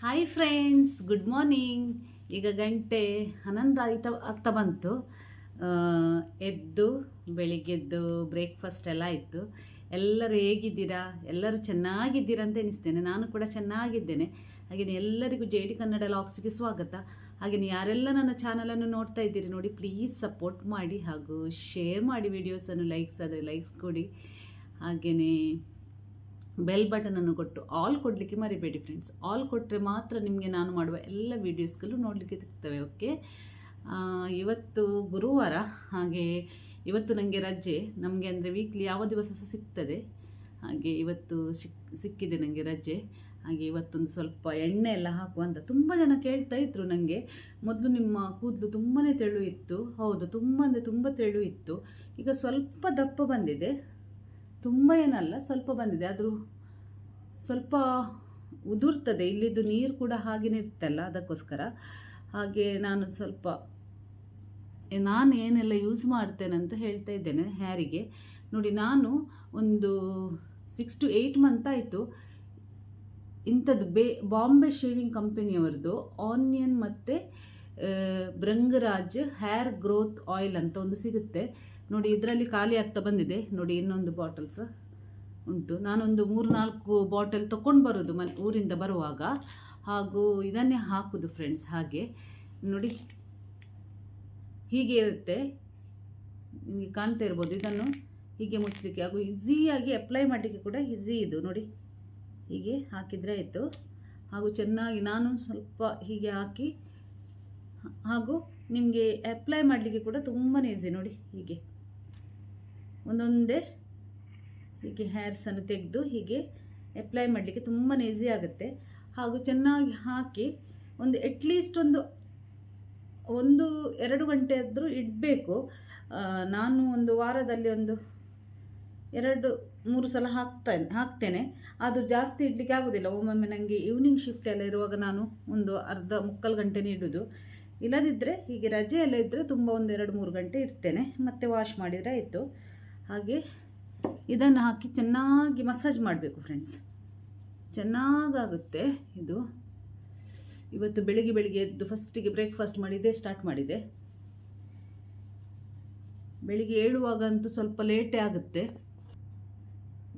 Hi friends good morning ಈಗ ಗಂಟೆ ಹನ್ನೊಂದು ಆಯ್ತಾ, ಆಗ್ತಾ ಬಂತು. ಎದ್ದು ಬೆಳಿಗ್ಗೆದ್ದು ಬ್ರೇಕ್ಫಾಸ್ಟ್ ಎಲ್ಲ ಇತ್ತು ಎಲ್ಲರೂ ಹೇಗಿದ್ದೀರಾ? ಎಲ್ಲರೂ ಚೆನ್ನಾಗಿದ್ದೀರಾ ಅಂತ ಎನಿಸ್ತೇನೆ ನಾನು ಕೂಡ ಚೆನ್ನಾಗಿದ್ದೇನೆ. ಹಾಗೆಯೇ ಎಲ್ಲರಿಗೂ ಜೆ ಡಿ ಕನ್ನಡ ಲಾಕ್ಸ್ಗೆ ಸ್ವಾಗತ. ಹಾಗೆಯೇ ಯಾರೆಲ್ಲ ನನ್ನ ಚಾನಲನ್ನು ನೋಡ್ತಾ ಇದ್ದೀರಿ ನೋಡಿ ಪ್ಲೀಸ್ ಸಪೋರ್ಟ್ ಮಾಡಿ ಹಾಗೂ ಶೇರ್ ಮಾಡಿ ವಿಡಿಯೋಸನ್ನು ಲೈಕ್ಸ್ ಆದರೆ ಲೈಕ್ಸ್ ಕೊಡಿ. ಹಾಗೆಯೇ ಬೆಲ್ ಬಟನನ್ನು ಕೊಟ್ಟು ಆಲ್ ಕೊಡಲಿಕ್ಕೆ ಮರಿಬೇಡಿ ಫ್ರೆಂಡ್ಸ್ ಆಲ್ ಕೊಟ್ಟರೆ ಮಾತ್ರ ನಿಮಗೆ ನಾನು ಮಾಡುವ ಎಲ್ಲ ವೀಡಿಯೋಸ್ಗಳು ನೋಡಲಿಕ್ಕೆ ಸಿಗ್ತವೆ ಓಕೆ ಇವತ್ತು ಗುರುವಾರ, ಹಾಗೆ ಇವತ್ತು ನನಗೆ ರಜೆ, ನಮಗೆ ಅಂದರೆ ವೀಕ್ಲಿ ಯಾವ ದಿವಸ ಸಹ ಸಿಗ್ತದೆ. ಹಾಗೆ ಇವತ್ತು ಸಿಕ್, ಸಿಕ್ಕಿದೆ ನನಗೆ ರಜೆ. ಹಾಗೆ ಇವತ್ತೊಂದು ಸ್ವಲ್ಪ ಎಣ್ಣೆ ಎಲ್ಲ ಹಾಕುವ ಅಂತ ತುಂಬ ಜನ ಕೇಳ್ತಾ ಇದ್ರು ನನಗೆ ಮೊದಲು ನಿಮ್ಮ ಕೂದಲು ತುಂಬಾ ತೆಳು ಇತ್ತು. ಹೌದು, ತುಂಬ ಅಂದರೆ ತುಂಬ ತೆಳು ಇತ್ತು. ಈಗ ಸ್ವಲ್ಪ ದಪ್ಪ ಬಂದಿದೆ. ತುಂಬ ಏನಲ್ಲ, ಸ್ವಲ್ಪ ಬಂದಿದೆ. ಆದರೂ ಸ್ವಲ್ಪ ಉದುರ್ತದೆ. ಇಲ್ಲಿದ್ದು ನೀರು ಕೂಡ ಹಾಗೆಯೇ ಇರ್ತಲ್ಲ ಅದಕ್ಕೋಸ್ಕರ. ಹಾಗೆ ನಾನು ಸ್ವಲ್ಪ ನಾನು ಏನೆಲ್ಲ ಯೂಸ್ ಮಾಡ್ತೇನೆ ಅಂತ ಹೇಳ್ತಾ ಇದ್ದೇನೆ ಹ್ಯಾರಿಗೆ. ನೋಡಿ, ನಾನು ಒಂದು ಸಿಕ್ಸ್ ಟು ಏಯ್ಟ್ ಮಂತ್ ಆಯಿತು. ಇಂಥದ್ದು ಬೇ, ಬಾಂಬೆ ಶೇವಿಂಗ್ ಕಂಪನಿಯವರದು ಆನಿಯನ್ ಮತ್ತು ಭೃಂಗರಾಜ್ ಹೇರ್ ಗ್ರೋತ್ ಆಯಿಲ್ ಅಂತ ಒಂದು ಸಿಗುತ್ತೆ. ನೋಡಿ, ಇದರಲ್ಲಿ ಖಾಲಿ ಆಗ್ತಾ ಬಂದಿದೆ. ನೋಡಿ, ಇನ್ನೊಂದು ಬಾಟಲ್ಸ್ ಉಂಟು. ನಾನೊಂದು ಮೂರು ನಾಲ್ಕು ಬಾಟಲ್ ತೊಗೊಂಡು ಬರೋದು ಮನೆ, ಊರಿಂದ ಬರುವಾಗ. ಹಾಗೂ ಇದನ್ನೇ ಹಾಕೋದು ಫ್ರೆಂಡ್ಸ್ ಹಾಗೆ. ನೋಡಿ, ಹೀಗೆ ಇರುತ್ತೆ. ನಿಮಗೆ ಕಾಣ್ತಾ ಇರ್ಬೋದು, ಇದನ್ನು ಹೀಗೆ ಮುಚ್ಚಲಿಕ್ಕೆ. ಹಾಗೂ ಈಸಿಯಾಗಿ ಅಪ್ಲೈ ಮಾಡಲಿಕ್ಕೆ ಕೂಡ ಈಸಿ ಇದು. ನೋಡಿ, ಹೀಗೆ ಹಾಕಿದರೆ ಆಯಿತು. ಹಾಗೂ ಚೆನ್ನಾಗಿ ನಾನು ಸ್ವಲ್ಪ ಹೀಗೆ ಹಾಕಿ, ಹಾಗೂ ನಿಮಗೆ ಅಪ್ಲೈ ಮಾಡಲಿಕ್ಕೆ ಕೂಡ ತುಂಬಾ ಈಸಿ ನೋಡಿ, ಹೀಗೆ. ಒಂದೊಂದೇ ಹೀಗೆ ಹೇರ್ಸನ್ನು ತೆಗೆದು ಹೀಗೆ ಅಪ್ಲೈ ಮಾಡಲಿಕ್ಕೆ ತುಂಬಾ ಈಸಿ ಆಗುತ್ತೆ. ಹಾಗೂ ಚೆನ್ನಾಗಿ ಹಾಕಿ ಒಂದು ಅಟ್ಲೀಸ್ಟ್ ಒಂದು ಒಂದು ಎರಡು ಗಂಟೆ ಆದರೂ ಇಡಬೇಕು. ನಾನು ಒಂದು ವಾರದಲ್ಲಿ ಒಂದು ಎರಡು, ಮೂರು ಸಲ ಹಾಕ್ತೇನೆ ಹಾಕ್ತೇನೆ. ಅದು ಜಾಸ್ತಿ ಇಡಲಿಕ್ಕೆ ಆಗೋದಿಲ್ಲ. ಒಮ್ಮೊಮ್ಮೆ ನನಗೆ ಈವ್ನಿಂಗ್ ಶಿಫ್ಟ್ ಎಲ್ಲ ಇರುವಾಗ ನಾನು ಒಂದು ಅರ್ಧ ಮುಕ್ಕಾಲು ಗಂಟೆನೇ ಇಡೋದು. ಇಲ್ಲದಿದ್ದರೆ ಹೀಗೆ ರಜೆ ಎಲ್ಲ ಇದ್ದರೆ ತುಂಬ ಒಂದು ಎರಡು, ಮೂರು ಗಂಟೆ ಇಡ್ತೇನೆ. ಮತ್ತೆ ವಾಶ್ ಮಾಡಿದರೆ ಆಯಿತು. ಹಾಗೆ ಇದನ್ನು ಹಾಕಿ ಚೆನ್ನಾಗಿ ಮಸಾಜ್ ಮಾಡಬೇಕು ಫ್ರೆಂಡ್ಸ್ ಚೆನ್ನಾಗಾಗುತ್ತೆ ಇದು. ಇವತ್ತು ಬೆಳಿಗ್ಗೆ ಬೆಳಿಗ್ಗೆ ಎದ್ದು ಫಸ್ಟಿಗೆ ಬ್ರೇಕ್ಫಾಸ್ಟ್ ಮಾಡಿದೆ ಸ್ಟಾರ್ಟ್ ಮಾಡಿದೆ ಬೆಳಿಗ್ಗೆ ಏಳುವಾಗ ಅಂತೂ ಸ್ವಲ್ಪ ಲೇಟೇ ಆಗುತ್ತೆ.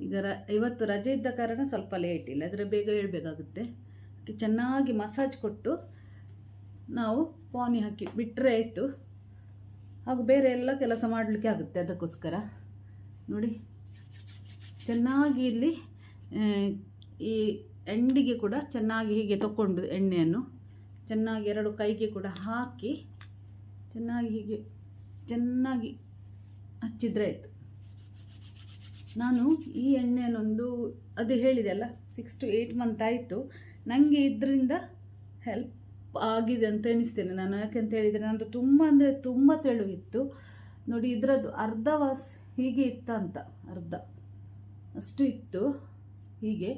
ಈಗ ರ, ಇವತ್ತು ರಜೆ ಇದ್ದ ಕಾರಣ ಸ್ವಲ್ಪ ಲೇಟ್ ಇಲ್ಲ ಅದರ ಬೇಗ ಏಳಬೇಕಾಗುತ್ತೆ ಅದಕ್ಕೆ ಚೆನ್ನಾಗಿ ಮಸಾಜ್ ಕೊಟ್ಟು ನಾವು ಪಾನಿ ಹಾಕಿ ಬಿಟ್ಟರೆ ಆಯಿತು. ಹಾಗೂ ಬೇರೆ ಎಲ್ಲ ಕೆಲಸ ಮಾಡಲಿಕ್ಕೆ ಆಗುತ್ತೆ ಅದಕ್ಕೋಸ್ಕರ. ನೋಡಿ. ಚೆನ್ನಾಗಿ ಇಲ್ಲಿ ಈ ಎಂಡಿಗೆ ಕೂಡ ಚೆನ್ನಾಗಿ ಹೀಗೆ ತಗೊಂಡು ಎಣ್ಣೆಯನ್ನು ಚೆನ್ನಾಗಿ ಎರಡು ಕೈಗೆ ಕೂಡ ಹಾಕಿ ಚೆನ್ನಾಗಿ ಹೀಗೆ ಚೆನ್ನಾಗಿ ಹಚ್ಚಿದ್ರೆ ಆಯಿತು. ನಾನು ಈ ಎಣ್ಣೆಯನ್ನೊಂದು ಅದು ಹೇಳಿದೆ ಅಲ್ಲ ಸಿಕ್ಸ್ ಟು ಏಯ್ಟ್ ಮಂತ್ ಆಯಿತು. ನನಗೆ ಇದರಿಂದ ಹೆಲ್ಪ್ ಆಗಿದೆ ಅಂತ ಎಣಿಸ್ತೇನೆ ನಾನು. ಯಾಕೆಂತ ಹೇಳಿದರೆ ನಂದು ತುಂಬ ಅಂದರೆ ತುಂಬ ತೆಳುವಿತ್ತು. ನೋಡಿ, ಇದರದ್ದು ಅರ್ಧ ವಾಸ್ ಹೀಗೆ ಇತ್ತ ಅಂತ ಅರ್ಧ. ಅಷ್ಟು ಇತ್ತು. ಹೀಗೆ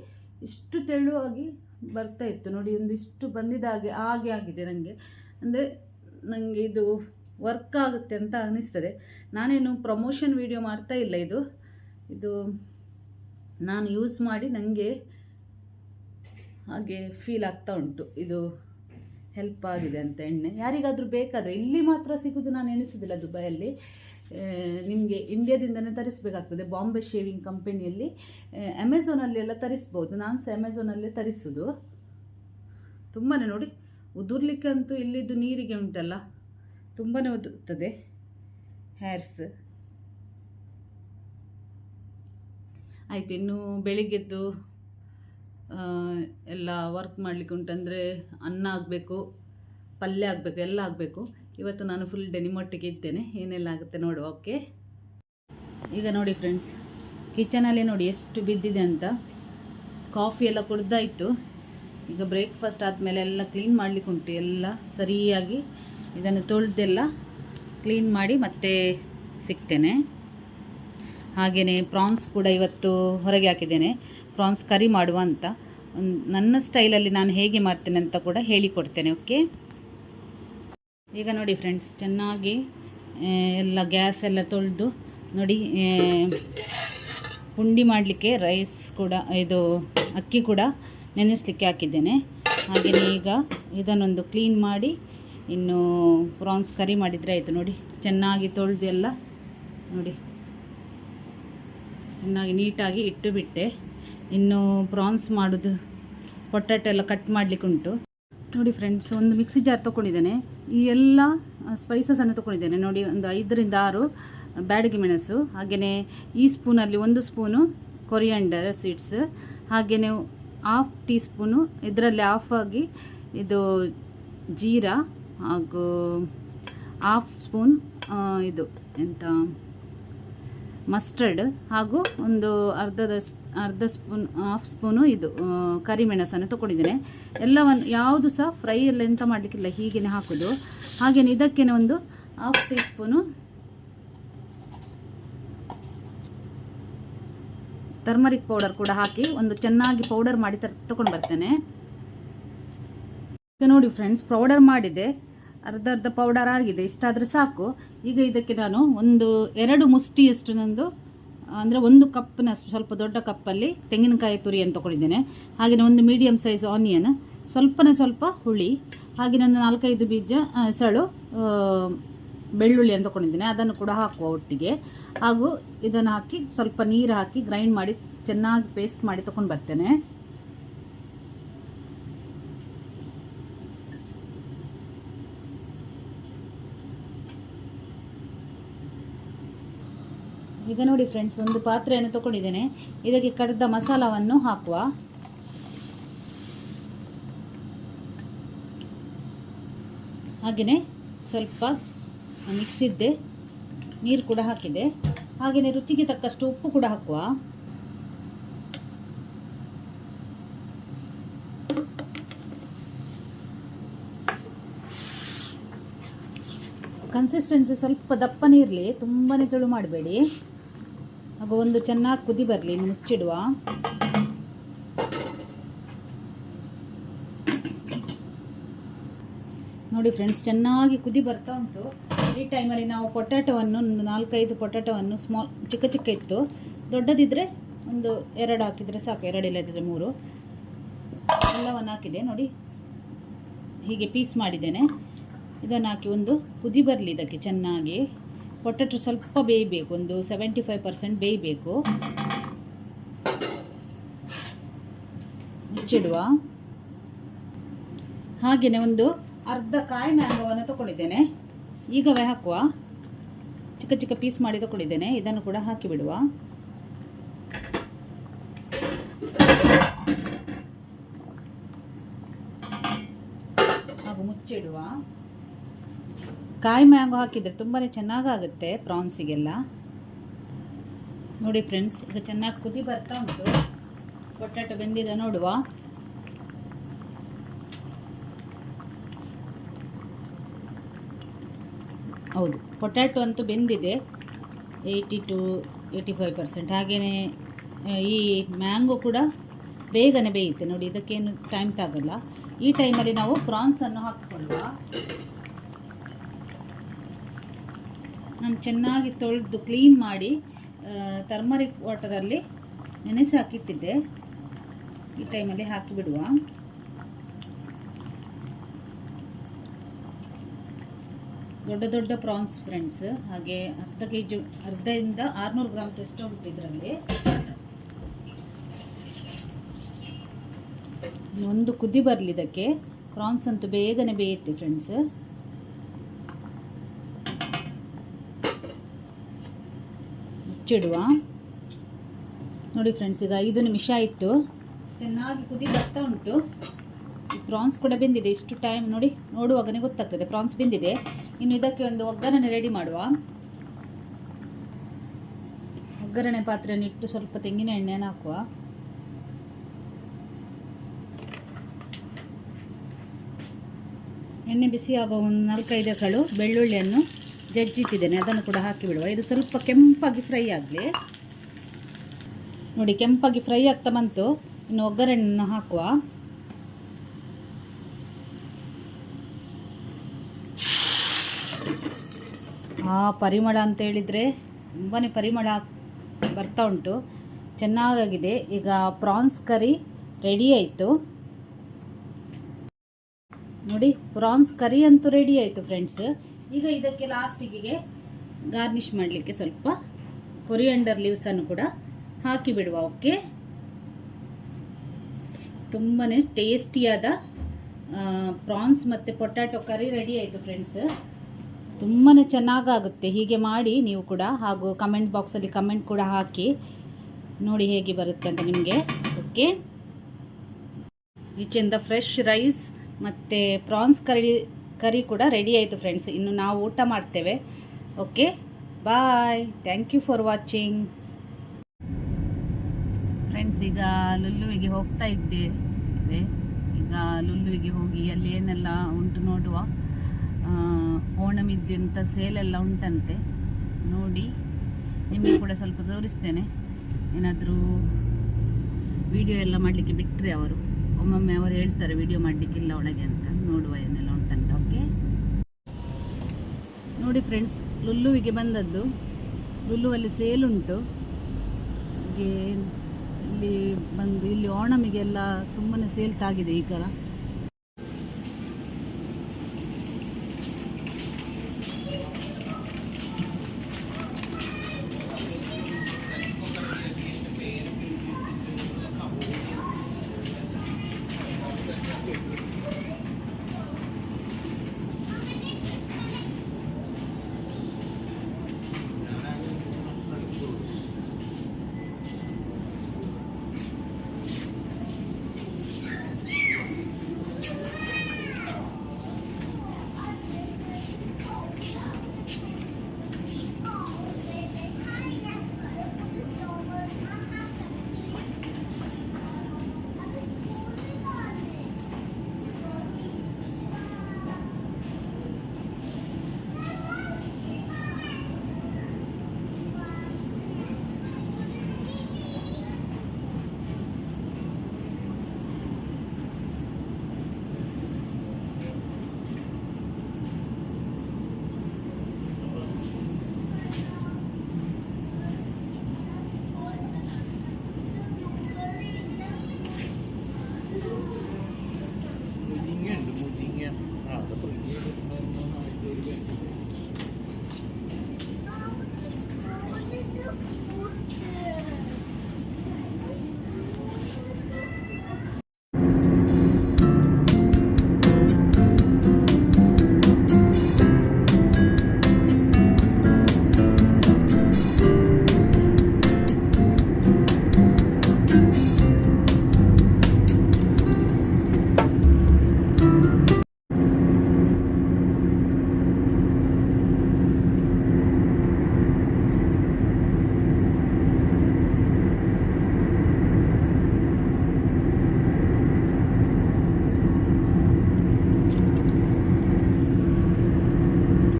ಇಷ್ಟು ತೆಳುವಾಗಿ ಬರ್ತಾ ಇತ್ತು. ನೋಡಿ, ಒಂದು ಇಷ್ಟು ಬಂದಿದ್ದಾಗೆ ಹಾಗೆ ಆಗಿದೆ ನನಗೆ ಅಂದರೆ ನನಗೆ ಇದು ವರ್ಕ್ ಆಗುತ್ತೆ ಅಂತ ಅನ್ನಿಸ್ತದೆ ನಾನೇನು ಪ್ರಮೋಷನ್ ವಿಡಿಯೋ ಮಾಡ್ತಾ ಇಲ್ಲ ಇದು. ಇದು ನಾನು ಯೂಸ್ ಮಾಡಿ ನನಗೆ ಹಾಗೆ ಫೀಲ್ ಆಗ್ತಾ ಉಂಟು. ಇದು ಹೆಲ್ಪ್ ಆಗಿದೆ ಅಂತ ಎಣ್ಣೆ. ಯಾರಿಗಾದರೂ ಬೇಕಾದರೆ, ಇಲ್ಲಿ ಮಾತ್ರ ಸಿಗೋದು ನಾನು ಎಣಿಸೋದಿಲ್ಲ ದುಬೈಯಲ್ಲಿ. ನಿಮಗೆ ಇಂಡಿಯಾದಿಂದನೇ ತರಿಸಬೇಕಾಗ್ತದೆ. ಬಾಂಬೆ ಶೇವಿಂಗ್ ಕಂಪೆನಿಯಲ್ಲಿ ಅಮೆಝಾನಲ್ಲಿ ಎಲ್ಲ ತರಿಸ್ಬೋದು. ನಾನು ಸಹ ಅಮೆಝಾನಲ್ಲೇ ತರಿಸೋದು. ತುಂಬಾ ನೋಡಿ, ಉದುರ್ಲಿಕ್ಕಂತೂ ಇಲ್ಲಿದ್ದು ನೀರಿಗೆ ಉಂಟಲ್ಲ ತುಂಬಾ ಉದುರ್ತದೆ ಹೇರ್ಸ್ ಆಯ್ತು, ಇನ್ನು ಬೆಳಿಗ್ಗೆದ್ದು ಎಲ್ಲ ವರ್ಕ್ ಮಾಡಲಿಕ್ಕೆ ಉಂಟಂದರೆ ಅನ್ನ ಆಗಬೇಕು, ಪಲ್ಯ ಆಗಬೇಕು, ಎಲ್ಲ ಆಗಬೇಕು. ಇವತ್ತು ನಾನು ಫುಲ್ ಡೆನಿಮೊಟ್ಟಿಗೆ ಇದ್ದೇನೆ. ಏನೆಲ್ಲ ಆಗುತ್ತೆ ನೋಡು ಓಕೆ ಈಗ ನೋಡಿ ಫ್ರೆಂಡ್ಸ್ ಕಿಚನಲ್ಲಿ ನೋಡಿ ಎಷ್ಟು ಬಿದ್ದಿದೆ ಅಂತ. ಕಾಫಿ ಎಲ್ಲ ಕುಡ್ದಾಯಿತು. ಈಗ ಬ್ರೇಕ್ಫಾಸ್ಟ್ ಆದಮೇಲೆ ಎಲ್ಲ ಕ್ಲೀನ್ ಮಾಡಲಿಕ್ಕೆ ಉಂಟು. ಎಲ್ಲ ಸರಿಯಾಗಿ ಇದನ್ನು ತೊಳೆದೆಲ್ಲ ಕ್ಲೀನ್ ಮಾಡಿ ಮತ್ತೆ ಸಿಗ್ತೇನೆ. ಹಾಗೆಯೇ ಪ್ರಾನ್ಸ್ ಕೂಡ ಇವತ್ತು ಹೊರಗೆ ಹಾಕಿದ್ದೇನೆ. ಪ್ರಾನ್ಸ್ ಕರಿ ಮಾಡುವ ಅಂತ. ನನ್ನ ಸ್ಟೈಲಲ್ಲಿ ನಾನು ಹೇಗೆ ಮಾಡ್ತೇನೆ ಅಂತ ಕೂಡ ಹೇಳಿಕೊಡ್ತೇನೆ ಓಕೆ ಈಗ ನೋಡಿ ಫ್ರೆಂಡ್ಸ್ ಚೆನ್ನಾಗಿ ಎಲ್ಲ ಗ್ಯಾಸ್ ಎಲ್ಲ ತೊಳೆದು ನೋಡಿ ಪುಂಡಿ ಮಾಡಲಿಕ್ಕೆ ರೈಸ್ ಕೂಡ, ಇದು ಅಕ್ಕಿ ಕೂಡ ನೆನೆಸಲಿಕ್ಕೆ ಹಾಕಿದ್ದೇನೆ. ಹಾಗೆಯೇ ಈಗ ಇದನ್ನೊಂದು ಕ್ಲೀನ್ ಮಾಡಿ, ಇನ್ನು ಪ್ರಾನ್ಸ್ ಕರಿ ಮಾಡಿದರೆ ಆಯಿತು ನೋಡಿ. ಚೆನ್ನಾಗಿ ತೊಳೆದು ಎಲ್ಲ ನೋಡಿ. ಚೆನ್ನಾಗಿ ನೀಟಾಗಿ ಇಟ್ಟು ಬಿಟ್ಟೆ ಇನ್ನು ಪ್ರಾನ್ಸ್ ಮಾಡೋದು, ಪೊಟ್ಯಾಟೊ ಎಲ್ಲ ಕಟ್ ಮಾಡಲಿಕ್ಕೆ ಉಂಟು ನೋಡಿ ಫ್ರೆಂಡ್ಸ್ ಒಂದು ಮಿಕ್ಸಿ ಜಾರ್ ತೊಗೊಂಡಿದ್ದೇನೆ ಈ ಎಲ್ಲ ಸ್ಪೈಸಸನ್ನು ತೊಗೊಂಡಿದ್ದೇನೆ. ನೋಡಿ, ಒಂದು ಐದರಿಂದ ಆರು ಬ್ಯಾಡಗಿ ಮೆಣಸು ಹಾಗೆಯೇ ಈ ಸ್ಪೂನಲ್ಲಿ ಒಂದು ಸ್ಪೂನು ಕೊರಿಯಂಡರ್ ಸೀಡ್ಸ್ ಹಾಗೆಯೇ ಹಾಫ್ ಟೀ ಸ್ಪೂನು ಇದರಲ್ಲಿ ಹಾಫ್ ಆಗಿ ಇದು ಜೀರಾ ಹಾಗೂ ಹಾಫ್ ಸ್ಪೂನ್ ಇದು ಎಂತ ಮಸ್ಟರ್ಡ್ ಹಾಗೂ ಒಂದು ಅರ್ಧದ ಅರ್ಧ ಸ್ಪೂನ್ ಹಾಫ್ ಸ್ಪೂನು ಇದು ಕರಿಮೆಣಸನ್ನು ತೊಗೊಂಡಿದ್ದೇನೆ. ಎಲ್ಲವನ್ನು, ಯಾವುದು ಸಹ ಫ್ರೈ ಎಲ್ಲ ಎಂತ ಮಾಡಲಿಕ್ಕಿಲ್ಲ ಹೀಗೇ ಹಾಕೋದು. ಹಾಗೇನೆ ಇದಕ್ಕೇನೆ ಒಂದು half teaspoon turmeric powder ಕೂಡ ಹಾಕಿ ಒಂದು ಚೆನ್ನಾಗಿ ಪೌಡರ್ ಮಾಡಿ ತರ ತೊಗೊಂಡು ಬರ್ತೇನೆ. ಈಗ ನೋಡಿ ಫ್ರೆಂಡ್ಸ್ ಪೌಡರ್ ಮಾಡಿದೆ. ಅರ್ಧ ಅರ್ಧ ಪೌಡರ್ ಆಗಿದೆ, ಇಷ್ಟಾದರೆ ಸಾಕು. ಈಗ ಇದಕ್ಕೆ ನಾನು ಒಂದು ಎರಡು ಮುಷ್ಟಿಯಷ್ಟು ನಂದು ಅಂದರೆ ಒಂದು ಕಪ್ನಷ್ಟು ಸ್ವಲ್ಪ ದೊಡ್ಡ ಕಪ್ಪಲ್ಲಿ ತೆಂಗಿನಕಾಯಿ ತುರಿಯನ್ನು ತೊಗೊಂಡಿದ್ದೇನೆ. ಹಾಗೆಯೇ ಒಂದು ಮೀಡಿಯಮ್ ಸೈಜ್ ಆನಿಯನ್ ಸ್ವಲ್ಪನೇ ಸ್ವಲ್ಪ ಹುಳಿ ಹಾಗೆಯೇ ಒಂದು ನಾಲ್ಕೈದು ಬೀಜ ಸಳು ಬೆಳ್ಳುಳ್ಳಿ ಬೆಳ್ಳುಳ್ಳಿಯನ್ನು ತೊಗೊಂಡಿದ್ದೇನೆ. ಅದನ್ನು ಕೂಡ ಹಾಕುವ ಒಟ್ಟಿಗೆ. ಹಾಗೂ ಇದನ್ನು ಹಾಕಿ ಸ್ವಲ್ಪ ನೀರು ಹಾಕಿ ಗ್ರೈಂಡ್ ಮಾಡಿ ಚೆನ್ನಾಗಿ ಪೇಸ್ಟ್ ಮಾಡಿ ತೊಗೊಂಡು ಬರ್ತೇನೆ. ಈಗ ನೋಡಿ ಫ್ರೆಂಡ್ಸ್ ಒಂದು ಪಾತ್ರೆಯನ್ನು ತಗೊಂಡಿದ್ದೇನೆ. ಇದಕ್ಕೆ ಕಡ್ದ ಮಸಾಲವನ್ನು ಹಾಕುವ. ಹಾಗೆಯೇ ಸ್ವಲ್ಪ ಮಿಕ್ಸಿದ್ದೆ, ನೀರು ಕೂಡ ಹಾಕಿದೆ ಹಾಗೆಯೇ ರುಚಿಗೆ ತಕ್ಕಷ್ಟು ಉಪ್ಪು ಕೂಡ ಹಾಕುವ. ಕನ್ಸಿಸ್ಟೆನ್ಸಿ ಸ್ವಲ್ಪ ದಪ್ಪನೇ ಇರಲಿ ತುಂಬಾ ತೆಳು ಮಾಡಬೇಡಿ. ಹಾಗೂ ಒಂದು ಚೆನ್ನಾಗಿ ಕುದಿ ಬರಲಿ ಮುಚ್ಚಿಡುವ. ನೋಡಿ ಫ್ರೆಂಡ್ಸ್ ಚೆನ್ನಾಗಿ ಕುದಿ ಬರ್ತಾ ಉಂಟು. ಈ ಟೈಮಲ್ಲಿ ನಾವು ಪೊಟ್ಯಾಟೋವನ್ನು, ಒಂದು ನಾಲ್ಕೈದು ಪೊಟ್ಯಾಟೋವನ್ನು ಸ್ಮಾಲ್ ಚಿಕ್ಕ ಚಿಕ್ಕ ಇತ್ತು. ದೊಡ್ಡದಿದ್ದರೆ ಒಂದು ಎರಡು ಹಾಕಿದರೆ ಸಾಕು, ಎರಡು ಇಲ್ಲದಿದ್ದರೆ ಮೂರು. ಎಲ್ಲವನ್ನು ಹಾಕಿದೆ, ನೋಡಿ. ಹೀಗೆ ಪೀಸ್ ಮಾಡಿದ್ದೇನೆ. ಇದನ್ನು ಹಾಕಿ ಒಂದು ಕುದಿ ಬರಲಿ ಇದಕ್ಕೆ ಚೆನ್ನಾಗಿ. ಪೊಟ್ಯಾಟೊ ಸ್ವಲ್ಪ ಬೇಯಬೇಕು ಒಂದು ಸೆವೆಂಟಿ ಫೈವ್ ಪರ್ಸೆಂಟ್ ಬೇಯಬೇಕು ಮುಚ್ಚಿಡುವ. ಹಾಗೆಯೇ ಒಂದು ಅರ್ಧ ಕಾಯಿ ಮ್ಯಾಂಗೋವನ್ನು ತಗೊಂಡಿದ್ದೇನೆ ಈಗವೇ ಹಾಕುವ. ಚಿಕ್ಕ ಚಿಕ್ಕ ಪೀಸ್ ಮಾಡಿ ತಗೊಂಡಿದ್ದೇನೆ ಇದನ್ನು ಕೂಡ ಹಾಕಿ ಬಿಡುವ. ಹಾಗೂ ಮುಚ್ಚಿಡುವ. ಕಾಯಿ ಮ್ಯಾಂಗೋ ಹಾಕಿದರೆ ತುಂಬಾ ಚೆನ್ನಾಗಾಗುತ್ತೆ ಪ್ರಾನ್ಸಿಗೆಲ್ಲ. ನೋಡಿ ಫ್ರೆಂಡ್ಸ್ ಈಗ ಚೆನ್ನಾಗಿ ಕುದಿ ಬರ್ತಾ ಉಂಟು. ಪೊಟ್ಯಾಟೊ ಬೆಂದಿದೆ ನೋಡುವ. ಹೌದು, ಪೊಟ್ಯಾಟೊ ಅಂತೂ ಬೆಂದಿದೆ. Eighty to eighty five percent. ಹಾಗೆಯೇ ಈ ಮ್ಯಾಂಗೋ ಕೂಡ ಬೇಗನೆ ಬೇಯುತ್ತೆ. ನೋಡಿ, ಇದಕ್ಕೇನು ಟೈಮ್ ತಾಗಲ್ಲ. ಈ ಟೈಮಲ್ಲಿ ನಾವು ಪ್ರಾನ್ಸನ್ನು ಹಾಕಿಕೊಳ್ಳುವ. ನಾನು ಚೆನ್ನಾಗಿ ತೊಳೆದು ಕ್ಲೀನ್ ಮಾಡಿ ಟರ್ಮರಿಕ್ ವಾಟರಲ್ಲಿ ನೆನೆಸಿ ಹಾಕಿಟ್ಟಿದ್ದೆ. ಈ ಟೈಮಲ್ಲಿ ಹಾಕಿ ಬಿಡುವ ದೊಡ್ಡ ದೊಡ್ಡ ಪ್ರಾನ್ಸ್ ಫ್ರೆಂಡ್ಸ್ ಹಾಗೆ ಅರ್ಧ ಕೆ ಜಿ ಅರ್ಧದಿಂದ ಆರುನೂರು ಗ್ರಾಮ್ಸ್ ಎಷ್ಟು ಉಂಟು ಒಂದು ಕುದಿ ಬರಲಿ ಇದಕ್ಕೆ. ಪ್ರಾನ್ಸ್ ಅಂತೂ ಬೇಗನೆ ಬೇಯುತ್ತೆ ಫ್ರೆಂಡ್ಸ್ ಮುಚ್ಚಿಡುವ. ನೋಡಿ ಫ್ರೆಂಡ್ಸ್ ಈಗ ಐದು ನಿಮಿಷ ಆಯಿತು. ಚೆನ್ನಾಗಿ ಕುದಿ ಬರ್ತಾ ಉಂಟು. ಪ್ರಾನ್ಸ್ ಕೂಡ ಬೆಂದಿದೆ, ಇಷ್ಟು ಟೈಮ್ ನೋಡಿ, ನೋಡುವಾಗನೇ ಗೊತ್ತಾಗ್ತದೆ ಪ್ರಾನ್ಸ್ ಬೆಂದಿದೆ. ಇನ್ನು ಇದಕ್ಕೆ ಒಂದು ಒಗ್ಗರಣೆ ರೆಡಿ ಮಾಡುವ. ಒಗ್ಗರಣೆ ಪಾತ್ರೆಯನ್ನು ಇಟ್ಟು ಸ್ವಲ್ಪ ತೆಂಗಿನ ಎಣ್ಣೆಯನ್ನು ಹಾಕುವ. ಎಣ್ಣೆ ಬಿಸಿ ಆಗುವ ಒಂದು ನಾಲ್ಕೈದು ಕಳು ಬೆಳ್ಳುಳ್ಳಿಯನ್ನು ಜಜ್ಜಿಟ್ಟಿದ್ದೇನೆ ಅದನ್ನು ಕೂಡ ಹಾಕಿ ಬಿಡುವ. ಇದು ಸ್ವಲ್ಪ ಕೆಂಪಾಗಿ ಫ್ರೈ ಆಗಲಿ. ನೋಡಿ, ಕೆಂಪಾಗಿ ಫ್ರೈ ಆಗ್ತಾ ಬಂತು. ಇನ್ನು ಒಗ್ಗರಣೆಯನ್ನು ಹಾಕುವ. ಆ ಪರಿಮಳ ಅಂತ ಹೇಳಿದರೆ ತುಂಬಾ ಪರಿಮಳ ಬರ್ತಾ ಉಂಟು. ಚೆನ್ನಾಗಾಗಿದೆ. ಈಗ ಪ್ರಾನ್ಸ್ ಕರಿ ರೆಡಿ ಆಯಿತು. ನೋಡಿ ಪ್ರಾನ್ಸ್ ಕರಿ ಅಂತೂ ರೆಡಿ ಆಯಿತು ಫ್ರೆಂಡ್ಸ್ ಈಗ ಇದಕ್ಕೆ ಲಾಸ್ಟಿಗೆ ಗಾರ್ನಿಷ್ ಮಾಡಲಿಕ್ಕೆ ಸ್ವಲ್ಪ ಕೊರಿಯಂಡರ್ ಲೀವ್ಸನ್ನು ಕೂಡ ಹಾಕಿ ಬಿಡುವ ಓಕೆ ತುಂಬಾ ಟೇಸ್ಟಿಯಾದ ಪ್ರಾನ್ಸ್ ಮತ್ತು ಪೊಟ್ಯಾಟೊ ಕರಿ ರೆಡಿ ಆಯಿತು ಫ್ರೆಂಡ್ಸ್ ತುಂಬಾ ಚೆನ್ನಾಗಾಗುತ್ತೆ. ಹೀಗೆ ಮಾಡಿ ನೀವು ಕೂಡ ಹಾಗೂ ಕಮೆಂಟ್ ಬಾಕ್ಸಲ್ಲಿ ಕಮೆಂಟ್ ಕೂಡ ಹಾಕಿ. ನೋಡಿ ಹೇಗೆ ಬರುತ್ತೆ ಅಂತ ನಿಮಗೆ ಓಕೆ ಈಚೆಯಿಂದ ಫ್ರೆಶ್ ರೈಸ್ ಮತ್ತು ಪ್ರಾನ್ಸ್ ಕರಿ ಕರಿ ಕೂಡ ರೆಡಿ ಆಯಿತು ಫ್ರೆಂಡ್ಸ್ ಇನ್ನು ನಾವು ಊಟ ಮಾಡ್ತೇವೆ. Okay bye thank you for watching friends ಈಗ ಲುಲ್ಲುವಿಗೆ ಹೋಗ್ತಾ ಇದ್ದೇವೆ ಈಗ ಲುಲ್ಲುವಿಗೆ ಹೋಗಿ ಅಲ್ಲಿ ಏನೆಲ್ಲ ಉಂಟು ನೋಡುವ. ಓಣಮಿದ್ದಂಥ ಸೇಲೆಲ್ಲ ಉಂಟಂತೆ. ನೋಡಿ, ನಿಮಗೆ ಕೂಡ ಸ್ವಲ್ಪ ತೋರಿಸ್ತೇನೆ. ಏನಾದರೂ ವಿಡಿಯೋ ಎಲ್ಲ ಮಾಡಲಿಕ್ಕೆ ಬಿಟ್ಟರೆ ಅವರು. ಒಮ್ಮೊಮ್ಮೆ ಅವರು ಹೇಳ್ತಾರೆ ವಿಡಿಯೋ ಮಾಡಲಿಕ್ಕಿಲ್ಲ ಒಳಗೆ ಅಂತ. ನೋಡುವ ಏನೆಲ್ಲ ಉಂಟಂತ. ನೋಡಿ ಫ್ರೆಂಡ್ಸ್ ಲುಲ್ಲುವಿಗೆ ಬಂದದ್ದು. ಲುಲ್ಲುವಲ್ಲಿ ಸೇಲ್ ಉಂಟು. ಹಾಗೆ ಇಲ್ಲಿ ಬಂದು, ಇಲ್ಲಿ ಓಣಮಿಗೆಲ್ಲ ತುಂಬಾ ಸೇಲ್ ತಾಗಿದೆ ಈಗ